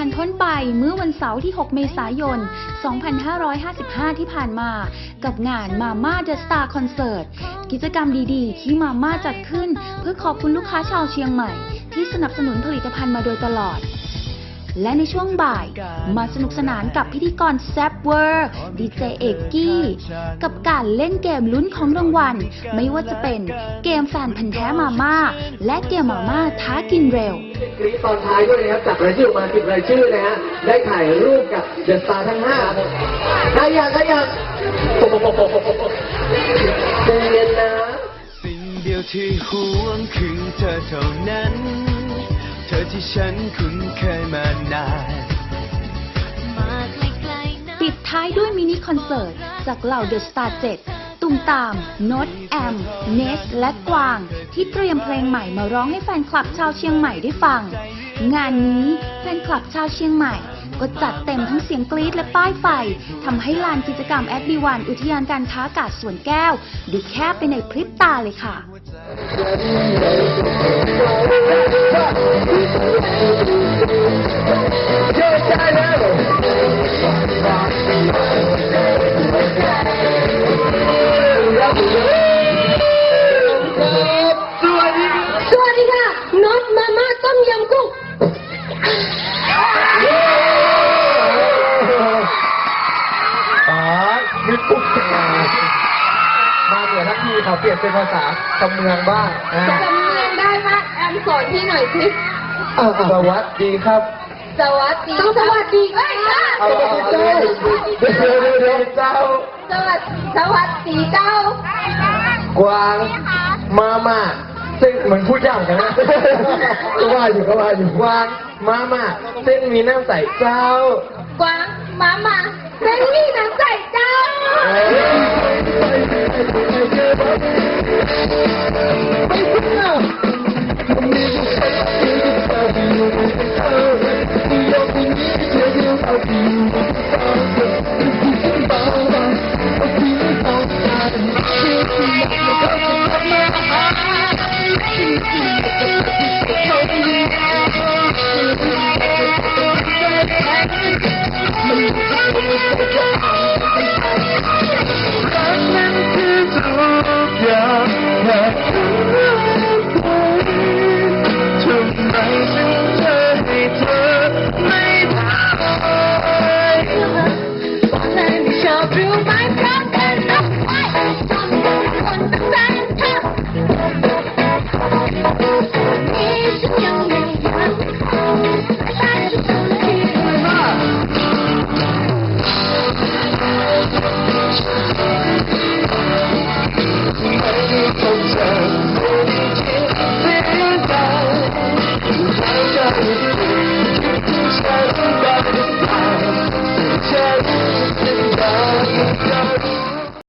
ผ่านพ้นไปเมื่อวันเสาร์ที่ 6 เมษายน 2555 ที่ผ่านมา กับงานมาม่าเดอะสตาร์คอนเสิร์ตกิจกรรมดีๆ ที่มาม่าจัดขึ้น เพื่อขอบคุณลูกค้าชาวเชียงใหม่ ที่สนับสนุนผลิตภัณฑ์มาโดยตลอด และในช่วงบ่าย มาสนุกสนานกับพิธีกรแซบเวอร์ดีเจเอกกี้ กับการเล่นเกมลุ้นของรางวัล ไม่ว่าจะเป็นเกมแฟนพันธ์แท้มาม่า และเกมมาม่าท้ากินเร็วกรีดตอนท้ายด้วยนะครับจับรายชื่อออกมาสิบรายชื่อนะฮะได้ถ่ายรูปกับเดอะสตาร์ทั้งห้าใครอยากใครอยากโอ้โหใจเย็นนะสิ่งเดียวที่ห่วงคือเธอเท่านั้นเธ อที่ฉันคุ้นเคยมานานปิดท้ายด้วยมินิคอนเสิร์ต จากเหล่าเดอะสตาร์7ตุมตาม โนตแอม เนส และกวาง ที่เตรียมเพลงใหม่มาร้องให้แฟนคลับชาวเชียงใหม่ได้ฟัง งานนี้แฟนคลับชาวเชียงใหม่ ก็จัดเต็มทั้งเสียงกรี๊ดและป้ายไฟทำให้ลานกิจกรรมแอดบีวันอุทยานการค้าอากาศสวนแก้ว ดูแคบไปในพริบตาเลยค่ะ สวัสดีครับสวัสดีค่ะน็อตมาม่าต้มยำกุ้งอ๋อมีปุ๊บมาเดี๋ยวทักทีเขาเปลี่ยนเป็นภาษาคำเมืองบ้างอ่า จำเนียงได้ไหมแอมสอนพี่หน่อยสิ อ่าสวัสดีครับสวัสดีต้องสวัสดีเอ้ยค่ะเอาเอาเอาเดี๋ยวเดี๋ยวเดี๋ยวเดี๋ยวเจ้า สวัสดีสวัสดีเจ้ากวางมาม่าซึ่งเหมือนพูดยากเหมือนกันนะก็ว่าอยู่ก็ว่าอยู่กวางมาม่าซึ่งมีน้ำใสเจ้า กวางมามา Thank you. shall prove my